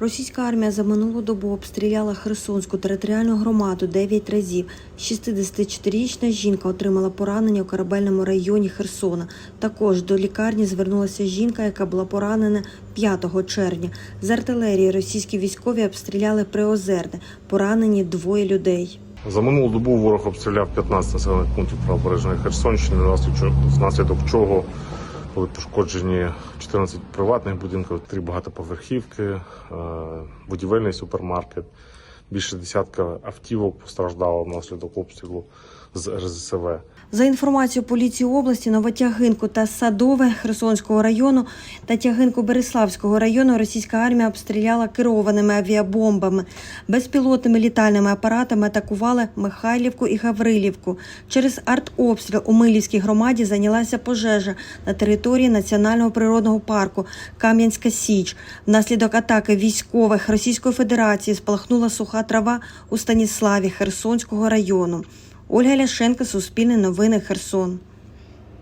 Російська армія за минулу добу обстріляла Херсонську територіальну громаду 9 разів. 64-річна жінка отримала поранення у корабельному районі Херсона. Також до лікарні звернулася жінка, яка була поранена 5 червня. З артилерії російські військові обстріляли Приозерне. Поранені двоє людей. За минулу добу ворог обстріляв 15 населених пунктів правобережної Херсонщини, внаслідок чого- були пошкоджені 14 приватних будинків, три багатоповерхівки, е, будівельний супермаркет. Більше десятка автівок постраждало внаслідок обстрілу з РЗСВ. За інформацією поліції області, Новотягинку та Садове Херсонського району та Тягинку Береславського району російська армія обстріляла керованими авіабомбами. Безпілотними літальними апаратами атакували Михайлівку і Гаврилівку. Через артобстріл у Милівській громаді зайнялася пожежа на території Національного природного парку Кам'янська Січ. Внаслідок атаки військових Російської Федерації спалахнула суха трава у Станіславі Херсонського району. Ольга Ляшенко, Суспільне новини, Херсон.